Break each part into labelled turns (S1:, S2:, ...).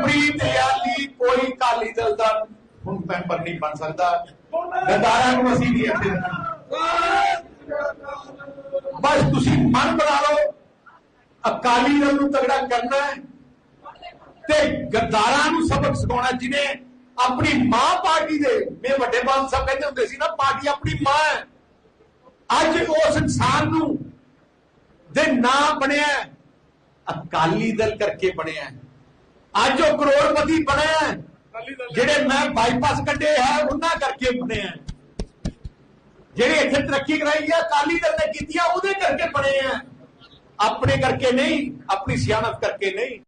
S1: ਮਨਪ੍ਰੀਤ ਯਾਲੀ ਕੋਈ ਕਾਲੀ ਦਲ ਦਾ ਹੁਣ ਮੈਂਬਰ ਨਹੀਂ ਬਣ ਸਕਦਾ। ਗਦਾਰਾਂ ਨੂੰ ਅਸੀਂ ਨਹੀਂ ਇੱਥੇ ਬਸ ਤੁਸੀਂ ਮਨ ਬਣਾ ਲਓ, ਅਕਾਲੀ ਦਲ ਨੂੰ ਤਗੜਾ ਕਰਨਾ ਹੈ ਤੇ ਗੱਦਾਰਾਂ ਨੂੰ ਸਬਕ ਸਿਖਾਉਣਾ ਜਿਹਨੇ ਆਪਣੀ ਮਾਂ ਪਾਰਟੀ ਦੇ ਮੇਰੇ ਵੱਡੇ ਬਾਲ ਸਾਹਿਬ ਕਹਿੰਦੇ ਹੁੰਦੇ ਸੀ ਨਾ, ਪਾਰਟੀ ਆਪਣੀ ਮਾਂ ਹੈ। ਅੱਜ ਉਸ ਇਨਸਾਨ ਨੂੰ ਦੇ ਨਾਂ ਬਣਿਆ ਅਕਾਲੀ ਦਲ ਕਰਕੇ ਬਣਿਆ ਅੱਜ ਉਹ ਕਰੋੜਪਤੀ ਬਣਿਆ। ਜਿਹੜੇ ਮੈਂ ਬਾਈਪਾਸ ਕੱਢੇ ਹੈ ਉਹਨਾਂ ਕਰਕੇ ਬਣਿਆ ਹੈ। ਜਿਹੜੇ ਇੱਥੇ ਤਰੱਕੀ ਕਰਾਈ ਹੈ ਅਕਾਲੀ ਦਲ ਨੇ ਕੀਤੀਆਂ ਉਹਦੇ ਕਰਕੇ ਬਣੇ ਆ। ਆਪਣੇ ਕਰਕੇ ਨਹੀਂ ਆਪਣੀ ਸਿਆਣਪ ਕਰਕੇ ਨਹੀਂ।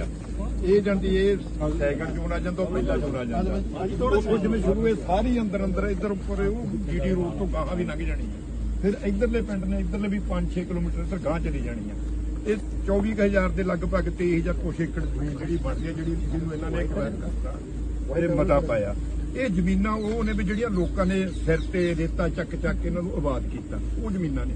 S2: ਆ। ਇਹ ਜਾਂਦੀ ਇਹ ਸਾਈਕਲ ਚੋਣਾ ਜਾਂਦਾ ਉਹ ਪਹਿਲਾਂ ਚੋਣਾ ਜਾਂਦਾ। ਉਹ ਜਿਵੇਂ ਸ਼ੁਰੂ ਇਹ ਸਾਰੀ ਅੰਦਰ ਅੰਦਰ ਇੱਧਰ ਉੱਪਰ ਉਹ ਜੀਡੀ ਰੋਡ ਤੋਂ ਗਾਹਾਂ ਵੀ ਲੰਘ ਜਾਣੀ ਹੈ ਫਿਰ ਇੱਧਰਲੇ ਪਿੰਡ ਨੇ ਇੱਧਰਲੇ ਵੀ 5-6 ਕਿਲੋਮੀਟਰ ਇੱਧਰ ਗਾਹਾਂ ਚਲੀ ਜਾਣੀ ਹੈ ਇਹ 24000 ਦੇ ਲਗਭਗ 23000 ਕੁਛ ਏਕੜ ਜ਼ਮੀਨ ਜਿਹੜੀ ਬਣਦੀ ਹੈ ਜਿਹੜੀ ਜਿਹਨੂੰ ਇਹਨਾਂ ਨੇ ਐਕਵਾਇਰ ਕਰਤਾ ਇਹ ਮਤਾ ਪਾਇਆ। ਇਹ ਜ਼ਮੀਨਾਂ ਉਹ ਨੇ ਵੀ ਜਿਹੜੀਆਂ ਲੋਕਾਂ ਨੇ ਸਿਰ ਤੇ ਰੇਤਾ ਚੱਕ ਚੱਕ ਇਹਨਾਂ ਨੂੰ ਆਬਾਦ ਕੀਤਾ, ਉਹ ਜ਼ਮੀਨਾਂ ਨੇ।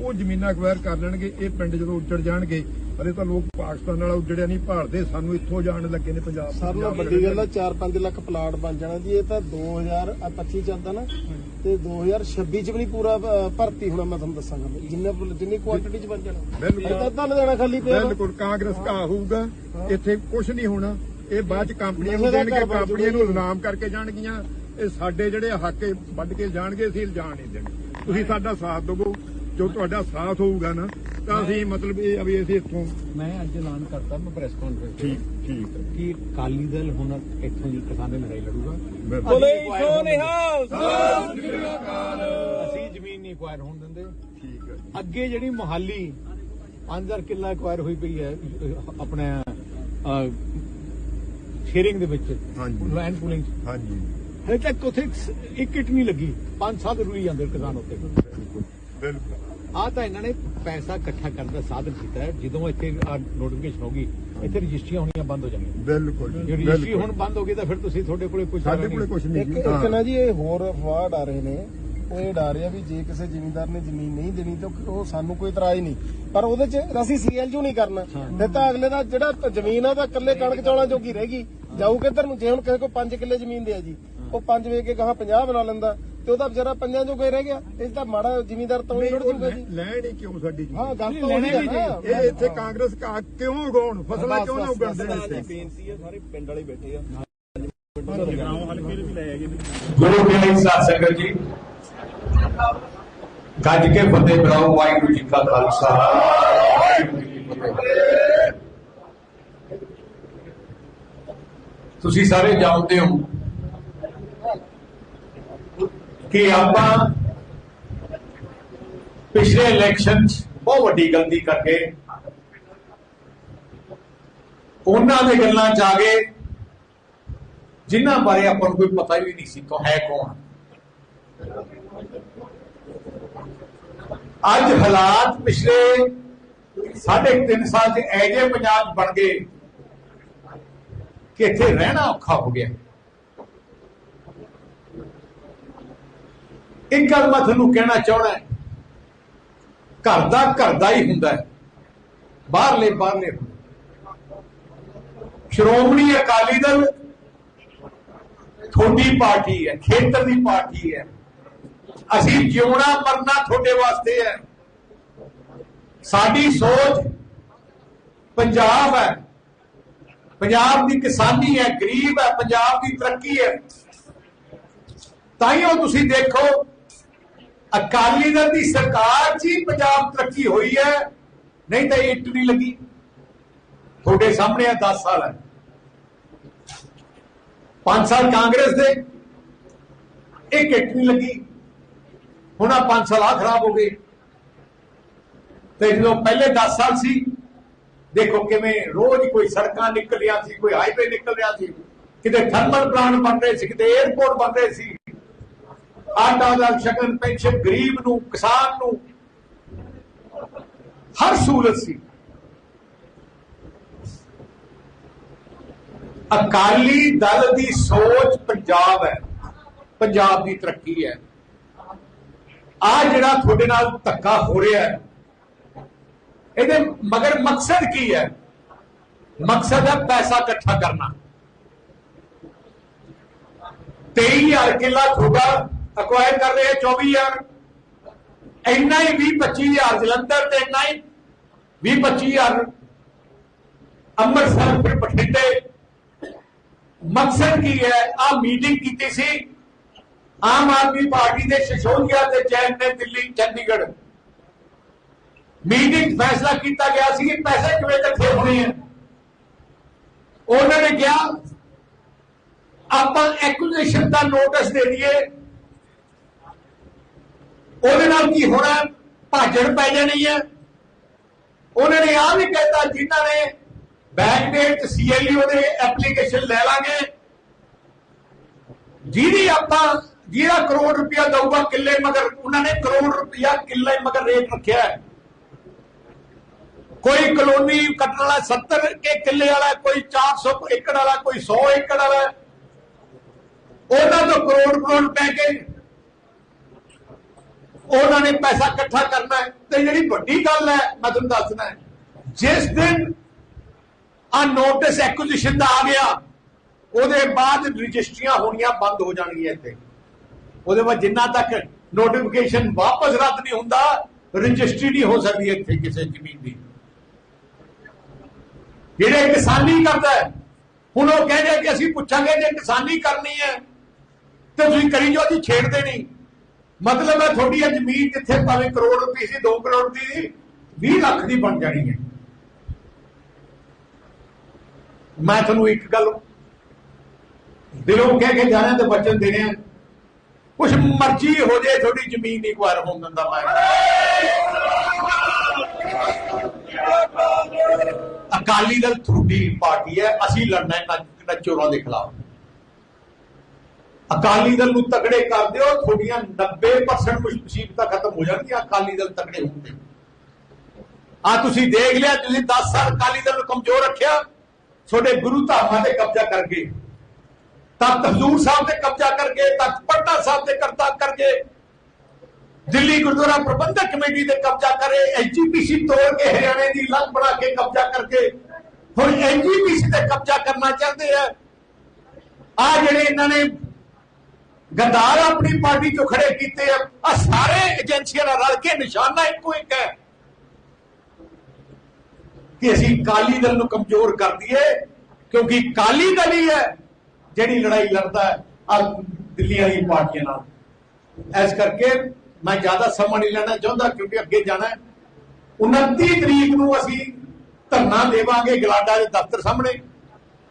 S2: ਉਹ ਜ਼ਮੀਨਾਂ ਅਕਵਾਇਰ ਕਰ ਲੈਣਗੇ, ਇਹ ਪਿੰਡ ਜਦੋਂ ਉੱਜੜ ਜਾਣਗੇ ਹਲੇ ਤਾਂ ਲੋਕ ਪਾਕਿਸਤਾਨ ਨਾਲ ਉੱਜੜਿਆ ਨਹੀਂ ਭਾਲਦੇ ਸਾਨੂੰ ਇੱਥੋਂ ਜਾਣ ਲੱਗੇ ਨੇ ਪੰਜਾਬ
S3: ਸਰ ਨਾਲ ਵੱਡੀ ਗੱਲ ਆ 4-5 ਲੱਖ ਪਲਾਟ ਬਣ ਜਾਣਾ ਜੀ ਇਹ ਤਾਂ 2025 ਚੱਲਦਾ ਨਾ ਤੇ 2026 ਚ ਵੀ ਨਹੀਂ ਪੂਰਾ ਭਰਤੀ ਹੋਣਾ ਮੈਂ ਤੁਹਾਨੂੰ ਦੱਸਾਂਗਾ ਜਿੰਨੇ ਜਿੰਨੀ ਕੁਆਂਟੀਟੀ ਚ ਬਣ ਜਾਣਾ।
S2: ਬਿਲਕੁਲ।
S3: ਇਹ ਤਾਂ ਲੁਧਿਆਣਾ ਖਾਲੀ ਪਿਆ।
S2: ਬਿਲਕੁਲ ਕਾਂਗਰਸ ਕਾ ਹੋਊਗਾ ਇੱਥੇ ਕੁਝ ਨਹੀਂ ਹੋਣਾ ਇਹ ਬਾਅਦ ਚ ਕੰਪਨੀਆਂ ਨੂੰ ਦੇਣਗੇ ਕੰਪਨੀਆਂ ਨੂੰ ਇਨਾਮ ਕਰਕੇ ਜਾਣਗੀਆਂ ਇਹ ਸਾਡੇ ਜਿਹੜੇ ਹੱਕ ਇਹ ਵੱਢ ਕੇ ਜਾਣਗੇ ਅਸੀਂ ਜਾਣ ਨਹੀਂ ਦੇਣੇ। ਤੁਸੀਂ ਸਾਡਾ ਸਾਥ ਦਿਵੋ ਜੋ ਤੁਹਾਡਾ ਸਾਥ ਹੋਊਗਾ ਨਾ ਤਾਂ ਅਸੀਂ ਮਤਲਬ ਇਹ ਆ ਵੀ ਅਸੀਂ ਇੱਥੋਂ
S4: ਮੈਂ ਅੱਜ ਐਲਾਨ ਕਰਤਾ ਮੈਂ ਪ੍ਰੈਸ ਕਾਨਫਰੰਸ
S2: ਠੀਕ ਠੀਕ।
S4: ਕਿ ਕਾਲੀ ਦਲ ਹੁਣ ਇੱਥੋਂ ਦੀ ਕਿਸਾਨ ਦੀ ਲੜਾਈ ਲੜੂਗਾ।
S2: ਬਿਲਕੁਲ।
S4: ਅਸੀਂ ਜ਼ਮੀਨ ਨਹੀਂ ਐਕਵਾਇਰ ਹੋਣ ਦਿੰਦੇ।
S2: ਠੀਕ ਹੈ ਜੀ।
S4: ਅੱਗੇ ਜਿਹੜੀ ਮੁਹਾਲੀ 5000 ਕਿੱਲਾ ਐਕਵਾਇਰ ਹੋਈ ਪਈ ਹੈ ਆਪਣੇ ਸ਼ੇਅਰਿੰਗ ਦੇ ਵਿੱਚ
S2: ਹਾਂਜੀ।
S4: ਲੈਂਡ ਪੂਲਿੰਗ
S2: ਹਾਂਜੀ।
S4: ਹਲੇ ਤੱਕ ਉੱਥੇ ਇੱਕ ਇੱਟ ਨਹੀਂ ਲੱਗੀ। 5 ਸਾਲ ਰੁਈ ਜਾਂਦੇ ਕਿਸਾਨ ਉੱਤੇ
S2: ਬਿਲਕੁਲ।
S4: ਆ ਤਾਂ ਇਹਨਾਂ ਨੇ ਪੈਸਾ ਇਕੱਠਾ ਕਰਨ ਦਾ ਸਾਧਨ ਕੀਤਾ ਹੈ। ਜਦੋਂ ਇੱਥੇ ਨੋਟੀਫਿਕੇਸ਼ਨ ਹੋਗੀ ਇੱਥੇ ਰਜਿਸਟਰੀਆਂ ਹੋਣੀਆਂ ਬੰਦ ਹੋ ਜਾਣਗੀਆਂ।
S2: ਬਿਲਕੁਲ
S4: ਜੇ ਰਜਿਸਟਰੀ ਹੁਣ ਬੰਦ ਹੋ ਗਈ ਤਾਂ ਫਿਰ ਤੁਸੀਂ ਤੁਹਾਡੇ ਕੋਲੇ ਕੁਝ
S2: ਸਾਡੇ ਕੋਲੇ ਕੁਝ ਨਹੀਂ
S3: ਇੱਕ
S2: ਜੀ।
S3: ਇੱਕ
S2: ਹਾਂ।
S3: ਨਾ ਜੀ ਇਹ ਹੋਰ ਅਫਵਾਹ ਡਾ ਰਹੇ ਨੇ। ਉਹ ਇਹ ਡਾ ਰਿਹਾ ਵੀ ਜੇ ਕਿਸੇ ਜ਼ਿਮੀਂਦਾਰ ਨੇ ਜ਼ਮੀਨ ਨਹੀਂ ਦੇਣੀ ਤਾਂ ਉਹ ਸਾਨੂੰ ਕੋਈ ਇਤਰਾਜ਼ ਨਹੀਂ। ਪਰ ਉਹਦੇ 'ਚ ਅਸੀਂ ਸੀਐਲਯੂ ਨਹੀਂ ਕਰਨਾ। ਫਿਰ ਤਾਂ ਅਗਲੇ ਦਾ ਜਿਹੜਾ ਜ਼ਮੀਨ ਆ ਤਾਂ ਇਕੱਲੇ ਕਣਕ ਚੌਲਾਂ ਜੋਗੀ ਰਹੇਗੀ ਜਾਊ ਕਿੱਧਰ ਨੂੰ? ਜੇ ਹੁਣ ਕਿਸੇ ਕੋਲ 5 ਕਿੱਲੇ ਜ਼ਮੀਨ ਦੇ ਆ ਜੀ ਉਹ 5 ਵੇਚ ਕੇ ਗਾਹਾਂ 50 ਬਣਾ ਲੈਂਦਾ। ਤੇ ਉਹਦਾ ਵਿਚਾਰਾ ਪੰਜਾਂ ਜੋਗਾ ਹੀ ਰਹਿ ਗਿਆ। ਇਹ ਤਾਂ ਮਾੜਾ ਜ਼ਿਮੀਂਦਾਰ ਤੋਂ ਹੀ
S2: ਨਹੀਂ,
S3: ਰੁੜ
S2: ਉਹ
S3: ਜੂਗਾ ਜੀ।
S2: ਲੈ- ਲੈਣ ਹੀ ਕਿਉਂ ਸਾਡੀ
S3: ਹਾਂ ਗੱਲ ਤਾਂ ਉਹੀ ਹੈ ਨਾ।
S2: ਇਹ ਇੱਥੇ ਕਾਂਗਰਸ ਕਾ ਕਿਉਂ ਉਗਾਉਣ? ਫਸਲਾਂ ਕਿਉਂ ਨਾ ਉਗਾਉਂਦੇ ਨੇ ਇੱਥੇ
S3: ਬੇਨਤੀ ਹੈ ਸਾਰੇ ਪਿੰਡ ਵਾਲੇ ਬੈਠੇ ਆ
S1: ਗੁਰੂ ਪਿਆਰੀ ਸਾਧ ਸੰਗਤ ਜੀ ਗੱਜ ਕੇ ਫਤਿਹ ਬੁਲਾਓ ਵਾਹਿਗੁਰੂ ਜੀ ਕਾ ਖਾਲਸਾ। ਵਾਹਿਗੁਰੂ ਜੀ ਕੀ ਫਤਿਹ ਤੁਸੀਂ ਸਾਰੇ ਜਾਣਦੇ ਹੋ ਕਿ ਆਪਾਂ ਪਿਛਲੇ ਇਲੈਕਸ਼ਨ 'ਚ ਬਹੁਤ ਵੱਡੀ ਗਲਤੀ ਕਰਕੇ ਉਹਨਾਂ ਦੇ ਗੱਲਾਂ 'ਚ ਆ ਗਏ, ਜਿਨ੍ਹਾਂ ਬਾਰੇ ਆਪਾਂ ਨੂੰ ਕੋਈ ਪਤਾ ਵੀ ਨਹੀਂ ਸੀ ਕੋ ਹੈ ਕੌਣ। ਅੱਜ ਹਾਲਾਤ ਪਿਛਲੇ ਸਾਢੇ ਕੁ ਤਿੰਨ ਸਾਲ ਚ ਐਜੇ ਪੰਜਾਬ ਬਣ ਗਏ ਕਿ ਇੱਥੇ ਰਹਿਣਾ ਔਖਾ ਹੋ ਗਿਆ। ਇੱਕ ਗੱਲ ਮੈਂ ਤੁਹਾਨੂੰ ਕਹਿਣਾ ਚਾਹਣਾ ਘਰ ਦਾ ਘਰ ਦਾ ਹੀ ਹੁੰਦਾ ਹੈ। ਬਾਹਰਲੇ ਬਾਹਰਲੇ ਹੁੰਦੇ। ਸ਼੍ਰੋਮਣੀ ਅਕਾਲੀ ਦਲ ਤੁਹਾਡੀ ਪਾਰਟੀ ਹੈ, ਖੇਤਰ ਦੀ ਪਾਰਟੀ ਹੈ। ਅਸੀਂ ਜਿਉਣਾ ਮਰਨਾ ਤੁਹਾਡੇ ਵਾਸਤੇ ਹੈ। ਸਾਡੀ ਸੋਚ ਪੰਜਾਬ ਹੈ। ਪੰਜਾਬ ਦੀ ਕਿਸਾਨੀ ਹੈ, ਗਰੀਬ ਹੈ, ਪੰਜਾਬ ਦੀ ਤਰੱਕੀ ਹੈ। ਤਾਂ ਉਹ ਤੁਸੀਂ ਦੇਖੋ ਅਕਾਲੀ ਦਲ ਦੀ ਸਰਕਾਰ 'ਚ ਹੀ ਪੰਜਾਬ ਤਰੱਕੀ ਹੋਈ ਹੈ। ਨਹੀਂ ਤਾਂ ਇਹ ਇੱਟ ਨਹੀਂ ਲੱਗੀ। ਤੁਹਾਡੇ ਸਾਹਮਣੇ ਆ 10 ਸਾਲ ਹੈ। 5 ਸਾਲ ਕਾਂਗਰਸ ਦੇ, ਇੱਕ ਇੱਟ ਨਹੀਂ ਲੱਗੀ। ਹੁਣ ਆ 5 ਸਾਲ ਆ ਖਰਾਬ ਹੋ ਗਏ। ਤੇ ਜਦੋਂ ਪਹਿਲੇ 10 ਸਾਲ ਸੀ, ਦੇਖੋ ਕਿਵੇਂ ਰੋਜ਼ ਕੋਈ ਸੜਕਾਂ ਨਿਕਲ ਰਹੀਆਂ ਸੀ, ਕੋਈ ਹਾਈਵੇ ਨਿਕਲ ਰਿਹਾ ਸੀ। ਕਿਤੇ ਥਰਮਲ ਪਲਾਂਟ ਬਣ ਰਹੇ ਸੀ, ਕਿਤੇ 에어ਪੋਰਟ ਬਣ ਰਹੇ ਸੀ। ਆਟਾ ਦਾ ਸ਼ਗਨ ਪੈਨਸ਼ਨ ਗਰੀਬ ਨੂੰ, ਕਿਸਾਨ ਨੂੰ। ਹਰ ਸਹੂਲਤ ਸੀ। ਅਕਾਲੀ ਦਲ ਦੀ ਸੋਚ ਪੰਜਾਬ ਹੈ। ਪੰਜਾਬ ਦੀ ਤਰੱਕੀ ਹੈ। ਆ ਜਿਹੜਾ ਤੁਹਾਡੇ ਨਾਲ ਧੱਕਾ ਹੋ ਰਿਹਾ ਹੈ, ਇਹਦੇ ਮਗਰ ਮਕਸਦ ਕੀ ਹੈ? ਮਕਸਦ ਹੈ ਪੈਸਾ ਇਕੱਠਾ ਕਰਨਾ। 23000 ਕਿੱਲਾ ਤੁਹਾਡਾ ਅਕਵਾਇਰ ਕਰ ਰਹੇ 24000 ਇੰਨਾ ਹੀ 20 25000 ਜਲੰਧਰ ਤੇ ਇੰਨਾ ਹੀ 20 25000 ਅੰਮ੍ਰਿਤਸਰ, ਫਿਰ ਬਠਿੰਡੇ। ਮਕਸਦ ਕੀ ਹੈ? ਆ ਮੀਟਿੰਗ ਕੀਤੀ ਸੀ। ਆਮ ਆਦਮੀ ਪਾਰਟੀ ਦੇ ਸ਼ਿਸ਼ੋਦੀਆ ਤੇ ਜੈਨ ਨੇ ਦਿੱਲੀ, ਚੰਡੀਗੜ੍ਹ। ਮੀਟਿੰਗ ਫੈਸਲਾ ਕੀਤਾ ਗਿਆ ਸੀ ਕਿ ਪੈਸੇ ਕਿਵੇਂ ਇਕੱਠੇ ਹੋਣੇ ਆ। ਉਹਨਾਂ ਨੇ ਕਿਹਾ, ਆਪਾਂ ਐਕੁਜੀਸ਼ਨ ਦਾ ਨੋਟਿਸ ਦੇ ਦਈਏ। ਉਹਦੇ ਨਾਲ ਕੀ ਹੋਣਾ? ਭਾਜੜ ਪੈ ਜਾਣੀ ਹੈ। ਉਹਨਾਂ ਨੇ ਆਹ ਵੀ ਕਹਿਤਾ, ਜਿਨ੍ਹਾਂ ਨੇ ਬੈਂਕ ਡੇਟ ਦੇ ਐਪਲੀਕੇਸ਼ਨ ਲੈ ਲਾਂਗੇ। ਜਿਹਦੀ ਆਪਾਂ, ਜਿਹਦਾ ਕਰੋੜ ਰੁਪਇਆ ਦਊਗਾ ਕਿੱਲੇ ਮਗਰ, ਉਹਨਾਂ ਨੇ ਕਰੋੜ ਰੁਪਇਆ ਕਿੱਲੇ ਮਗਰ ਰੇਟ ਰੱਖਿਆ ਹੈ। ਕੋਈ ਕਲੋਨੀ ਕੱਟਣ ਵਾਲਾ 70 ਕੇ ਕਿੱਲੇ ਵਾਲਾ, ਕੋਈ 400 ਏਕੜ ਵਾਲਾ, ਕੋਈ 100 ਏਕੜ ਵਾਲਾ, ਉਹਨਾਂ ਤੋਂ ਕਰੋੜ ਕਰੋੜ ਪੈ ਕੇ ਉਹਨਾਂ ਨੇ ਪੈਸਾ ਇਕੱਠਾ ਕਰਨਾ ਹੈ। ਤੇ ਜਿਹੜੀ ਵੱਡੀ ਗੱਲ ਹੈ ਮੈਂ ਤੁਹਾਨੂੰ ਦੱਸਣਾ ਹੈ ਜਿਸ ਦਿਨ ਆ ਨੋਟਿਸ ਐਕੁਜੀਸ਼ਨ ਦਾ ਆ ਗਿਆ ਉਹਦੇ ਬਾਅਦ ਰਜਿਸਟਰੀਆਂ ਹੋਣੀਆਂ ਬੰਦ ਹੋ ਜਾਣਗੀਆਂ ਇੱਥੇ। ਉਹਦੇ ਬਾਅਦ ਜਿੰਨਾ ਤੱਕ ਨੋਟੀਫਿਕੇਸ਼ਨ ਵਾਪਸ ਰੱਦ ਨਹੀਂ ਹੁੰਦਾ ਰਜਿਸਟਰੀ ਨਹੀਂ ਹੋ ਸਕਦੀ ਇੱਥੇ ਕਿਸੇ ਜ਼ਮੀਨ ਦੀ। ਜਿਹੜੇ ਕਿਸਾਨੀ ਕਰਦਾ ਹੈ, ਹੁਣ ਉਹ ਕਹਿੰਦੇ ਕਿ ਅਸੀਂ ਪੁੱਛਾਂਗੇ ਜੇ ਕਿਸਾਨੀ ਕਰਨੀ ਹੈ ਤੇ ਤੁਸੀਂ ਕਰੀ ਜੋ ਅਸੀਂ ਛੇੜਦੇ ਨਹੀਂ। ਮਤਲਬ ਹੈ ਤੁਹਾਡੀ ਇਹ ਜ਼ਮੀਨ ਜਿੱਥੇ ਭਾਵੇਂ ਕਰੋੜ ਰੁਪਏ ਸੀ 2 ਕਰੋੜ ਦੀ ਸੀ 20 ਲੱਖ ਦੀ ਬਣ ਜਾਣੀ ਹੈ। ਮੈਂ ਤੁਹਾਨੂੰ ਇੱਕ ਗੱਲ ਦਿਲੋਂ ਕਹਿ ਕੇ ਜਾਣਾ ਤੇ ਵਚਨ ਦੇ ਰਿਹਾ ਕੁਛ ਮਰਜ਼ੀ ਹੋ ਜੇ ਤੁਹਾਡੀ ਜ਼ਮੀਨ ਨਹੀਂ ਕੁਆਰ ਹੋਣ ਦਿੰਦਾ ਮੈਂ। ਅਕਾਲੀ ਦਲ ਤੁਹਾਡੀ ਪਾਰਟੀ ਹੈ, ਅਸੀਂ ਲੜਨਾ ਹੈ ਇਹਨਾਂ ਚੋਰਾਂ ਦੇ ਖਿਲਾਫ। ਅਕਾਲੀ ਦਲ ਨੂੰ ਤਕੜੇ ਕਰ ਦਿਓ, ਤੁਹਾਡੀਆਂ 90% ਮੁਸੀਬਤਾਂ ਖਤਮ ਹੋ ਜਾਣਗੀਆਂ, ਅਕਾਲੀ ਦਲ ਤਕੜੇ ਹੋਣ ਆ ਤੁਸੀਂ ਦੇਖ ਲਿਆ, ਤੁਸੀਂ 10 ਸਾਲ ਅਕਾਲੀ ਦਲ ਨੂੰ ਕਮਜ਼ੋਰ ਰੱਖਿਆ, ਤੁਹਾਡੇ ਗੁਰੂ ਧਾਮਾਂ ਤੇ ਕਬਜ਼ਾ ਕਰਕੇ ਤਖਤ ਹਜ਼ੂਰ ਸਾਹਿਬ ਤੇ ਕਬਜ਼ਾ ਕਰਕੇ ਤਖਤ ਪਟਨਾ ਸਾਹਿਬ ਤੇ ਕਰਤਾ ਕਰਕੇ ਦਿੱਲੀ ਗੁਰਦੁਆਰਾ ਪ੍ਰਬੰਧਕ ਕਮੇਟੀ ਤੇ ਕਬਜ਼ਾ ਕਰੇ ਐਜੀਪੀਸੀ ਤੋੜ ਕੇ ਹਰਿਆਣੇ ਦੀ ਲੰਗ ਬਣਾ ਕੇ ਕਬਜ਼ਾ ਕਰਕੇ ਹੁਣ ਐਜੀਪੀਸੀ ਤੇ ਕਬਜ਼ਾ ਕਰਨਾ ਚਾਹੁੰਦੇ ਆ। ਆ ਜਿਹੜੇ ਇਹਨਾਂ ਨੇ ਗਦਾਰ ਆਪਣੀ ਪਾਰਟੀ ਚੋਂ ਖੜੇ ਕੀਤੇ ਆ। ਆ ਸਾਰੇ ਏਜੰਸੀਆਂ ਨਾਲ ਰਲ ਕੇ ਨਿਸ਼ਾਨਾ ਇੱਕੋ ਇੱਕ ਹੈ ਕਿ ਅਸੀਂ ਕਾਲੀ ਦਲ ਨੂੰ ਕਮਜ਼ੋਰ ਕਰ ਦਈਏ, ਕਿਉਂਕਿ ਕਾਲੀ ਦਲ ਹੀ ਹੈ ਜਿਹੜੀ ਲੜਾਈ ਲੜਦਾ ਹੈ ਆ ਦਿੱਲੀ ਵਾਲੀ ਪਾਰਟੀਆਂ ਨਾਲ। ਇਸ ਕਰਕੇ ਮੈਂ ਜ਼ਿਆਦਾ ਸਮਾਂ ਨਹੀਂ ਲੈਣਾ ਚਾਹੁੰਦਾ, ਕਿਉਂਕਿ ਅੱਗੇ ਜਾਣਾ ਹੈ। 29 ਤਰੀਕ ਨੂੰ ਅਸੀਂ ਧਰਨਾ ਦੇਵਾਂਗੇ ਗਲਾਡਾ ਦੇ ਦਫ਼ਤਰ ਸਾਹਮਣੇ।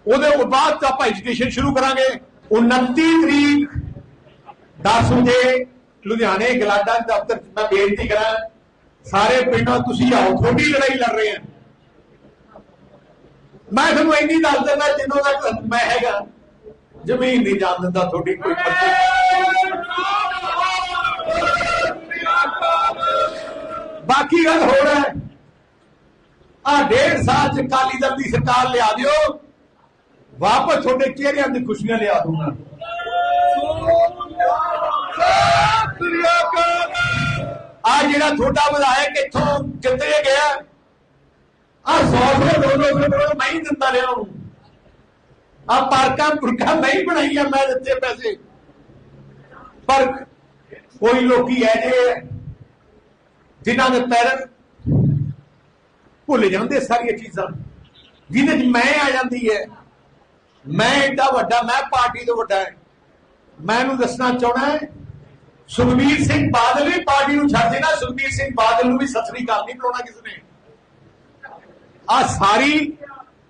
S1: ਉਹਦੇ ਬਾਅਦ ਆਪਾਂ ਐਜੂਕੇਸ਼ਨ ਸ਼ੁਰੂ ਕਰਾਂਗੇ। 29 ਤਰੀਕ 10 ਵਜੇ ਲੁਧਿਆਣੇ ਗਲਾਡਾ ਦਫ਼ਤਰ ਮੈਂ ਬੇਨਤੀ ਕਰਾਂ, ਸਾਰੇ ਪਿੰਡਾਂ ਤੁਸੀਂ ਆਓ, ਤੁਹਾਡੀ ਲੜਾਈ ਲੜ ਰਹੇ ਹਾਂ। ਮੈਂ ਤੁਹਾਨੂੰ ਇੰਨੀ ਦੱਸ ਦਿੰਦਾ ਜਿੰਨੋਂ ਤੱਕ ਮੈਂ ਹੈਗਾ, ਜ਼ਮੀਨ ਨਹੀਂ ਜਾਣ ਦਿੰਦਾ ਤੁਹਾਡੀ ਕੋਈ ਬਾਕੀ ਗੱਲ ਹੋਰ ਹੈ ਆ ਡੇਢ ਸਾਲ ਚ ਕਾਲੀ ਦਲ ਦੀ ਸਰਕਾਰ ਲਿਆ ਦਿਓ, ਵਾਪਸ ਤੁਹਾਡੇ ਚਿਹਰਿਆਂ ਦੀ ਖੁਸ਼ੀਆਂ ਲਿਆ ਦੂੰਗਾ ਆ ਜਿਹੜਾ ਤੁਹਾਡਾ ਵਿਧਾਇਕ ਇੱਥੋਂ ਜਿੱਤੇ ਗਿਆ ਆ 100 ਸੌ ਦੋ ਦੋ ਮੈਂ ਹੀ ਦਿੰਦਾ ਰਿਹਾ ਉਹਨੂੰ। ਆ ਪਾਰਕਾਂ ਪੁਰਖਾਂ ਮੈਂ ਹੀ ਬਣਾਈਆਂ, ਮੈਂ ਦਿੱਤੇ ਪੈਸੇ। ਪਰ ਕੋਈ ਲੋਕੀ ਐ ਜੇ ਜਿਨ੍ਹਾਂ ਦੇ ਪੈਰ ਭੁੱਲ ਜਾਂਦੇ ਸਾਰੀਆਂ ਚੀਜ਼ਾਂ। ਜਿਹਦੇ ਚ ਮੈਂ ਆ ਜਾਂਦੀ ਹੈ। ਮੈਂ ਏਡਾ ਵੱਡਾ, ਮੈਂ ਪਾਰਟੀ ਤੋਂ ਵੱਡਾ ਹੈ। ਮੈਂ ਇਹਨੂੰ ਦੱਸਣਾ ਚਾਹਣਾ ਹੈ, ਸੁਖਬੀਰ ਸਿੰਘ ਬਾਦਲ ਵੀ ਪਾਰਟੀ ਨੂੰ ਛੱਡ ਦੇਣਾ, ਸੁਖਬੀਰ ਸਿੰਘ ਬਾਦਲ ਨੂੰ ਵੀ ਸਤਰੀ ਕਾਲ ਨਹੀਂ ਬੁਲਾਉਣਾ ਕਿਸ ਨੇ। ਆ ਸਾਰੀ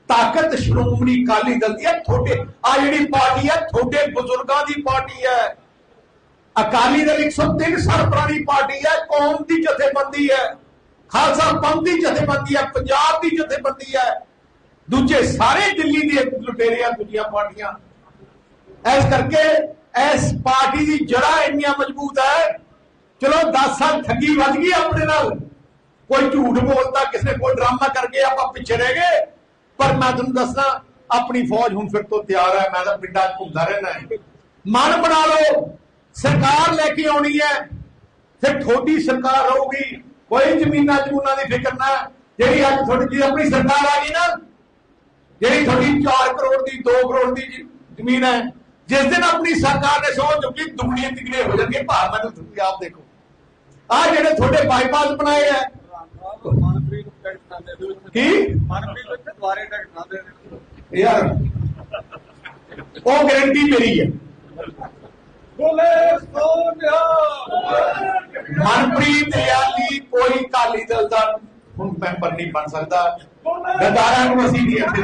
S1: ਤਾਕਤ ਸ਼੍ਰੋਮਣੀ ਅਕਾਲੀ ਦਲ ਦੀ ਹੈ, ਤੁਹਾਡੇ ਆ ਜਿਹੜੀ ਪਾਰਟੀ ਹੈ, ਤੁਹਾਡੇ ਬਜ਼ੁਰਗਾਂ ਦੀ ਪਾਰਟੀ ਹੈ। ਅਕਾਲੀ ਦਲ 103 ਸਾਲ ਪੁਰਾਣੀ ਪਾਰਟੀ ਹੈ, ਕੌਮ ਦੀ ਜਥੇਬੰਦੀ ਹੈ। ਖਾਲਸਾ ਪੰਥ ਦੀ ਜਥੇਬੰਦੀ ਹੈ, ਪੰਜਾਬ ਦੀ ਜਥੇਬੰਦੀ ਹੈ। ਦੂਜੇ ਸਾਰੇ ਦਿੱਲੀ ਦੇ ਲੁਟੇਰਿਆਂ ਦੂਜੀਆਂ ਪਾਰਟੀਆਂ। ਇਸ ਕਰਕੇ ਇਸ ਪਾਰਟੀ ਦੀ ਜੜਾ ਇੰਨੀਆਂ ਮਜ਼ਬੂਤ ਹੈ ਚਲੋ 10 ਸਾਲ ਠੱਗੀ ਵੱਜ ਗਈ ਆਪਣੇ ਨਾਲ। ਕੋਈ ਝੂਠ ਬੋਲਦਾ, ਕਿਸੇ ਕੋਈ ਡਰਾਮਾ ਕਰਕੇ ਆਪਾਂ ਪਿੱਛੇ ਰਹਿ ਗਏ। ਪਰ ਮੈਂ ਤੁਹਾਨੂੰ ਦੱਸਣਾ ਆਪਣੀ ਫੌਜ ਹੁਣ ਫਿਰ ਤੋਂ ਤਿਆਰ ਹੈ ਮੈਂ ਤਾਂ ਪਿੰਡਾਂ 'ਚ ਘੁੰਮਦਾ ਰਹਿਣਾ ਹੈ ਮਨ ਬਣਾ ਲਓ, ਸਰਕਾਰ ਲੈ ਕੇ ਆਉਣੀ ਹੈ ਫਿਰ ਥੋੜੀ ਸਰਕਾਰ ਹੋਊਗੀ ਕੋਈ ਜ਼ਮੀਨਾਂ ਜਮੂਨਾਂ ਦੀ ਫਿਕਰ ਨਾ। ਜਿਹੜੀ ਅੱਜ ਤੁਹਾਡੀ ਜੀ ਆਪਣੀ ਸਰਕਾਰ ਆ ਗਈ ਨਾ, ਜਿਹੜੀ ਤੁਹਾਡੀ 4 ਕਰੋੜ ਦੀ 2 ਕਰੋੜ ਦੀ ਜ਼ਮੀਨ ਹੈ ਜਿਸ ਦਿਨ ਆਪਣੀ ਸਰਕਾਰ ਨੇ ਸੋਚ ਚੁੱਕੀ ਦੁਗਣੀਆਂ ਤਿਗੜੇ ਹੋ ਜਾਣਗੇ ਭਾਰ ਮੈਨੂੰ ਤੁਸੀਂ ਆਪ ਦੇਖੋ। ਆ ਜਿਹੜੇ ਤੁਹਾਡੇ ਬਾਈਪਾਸ ਬਣਾਏ ਆ।
S5: ਮਨਪ੍ਰੀਤ ਨੂੰ ਨਾ
S1: ਕੀ?
S5: ਦੁਆਰੇ ਨਾ
S1: ਯਾਰ ਉਹ ਗਾਰੰਟੀ ਮੇਰੀ ਹੈ
S5: ਬੋਲੇ ਸੋਨਿਆ
S1: ਮਨਪ੍ਰੀਤ ਯਾਲੀ ਕੋਈ ਕਾਲੀ ਦਲ ਦਾ ਹੁਣ ਮੈਂਬਰ ਨਹੀਂ ਬਣ ਸਕਦਾ। ਗਦਾਰਾਂ ਨੂੰ ਅਸੀਂ ਨਹੀਂ ਇੱਥੇ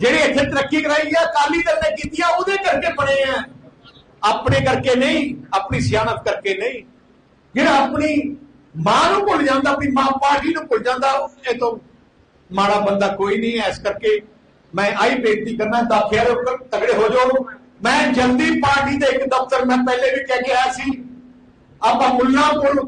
S1: ਜਿਹੜੇ ਇੱਥੇ ਤਰੱਕੀ ਕਰਾਈ ਹੈ ਅਕਾਲੀ ਦਲ ਨੇ ਕੀਤੀ ਆ, ਉਹਦੇ ਕਰਕੇ ਬਣੇ ਆ। ਆਪਣੇ ਕਰਕੇ ਨਹੀਂ, ਆਪਣੀ ਸਿਆਣਪ ਕਰਕੇ ਨਹੀਂ। ਜਿਹੜਾ ਆਪਣੀ ਮਾਂ ਨੂੰ ਭੁੱਲ ਜਾਂਦਾ, ਆਪਣੀ ਮਾਂ ਪਾਰਟੀ ਨੂੰ ਭੁੱਲ ਜਾਂਦਾ, ਇਹ ਤੋਂ ਮਾੜਾ ਬੰਦਾ ਕੋਈ ਨਹੀਂ ਹੈ। ਇਸ ਕਰਕੇ ਮੈਂ ਆਈ ਬੇਨਤੀ ਕਰਨਾ, ਦਾਖਿਆਂ ਦੇ ਉੱਪਰ ਤਗੜੇ ਹੋ ਜਾਓ। ਮੈਂ ਜਲਦੀ ਪਾਰਟੀ ਦੇ ਇੱਕ ਦਫ਼ਤਰ ਮੈਂ ਪਹਿਲੇ ਵੀ ਕਹਿ ਕੇ ਆਇਆ ਸੀ, ਆਪਾਂ ਮੁੱਲਾਂਪੁਰ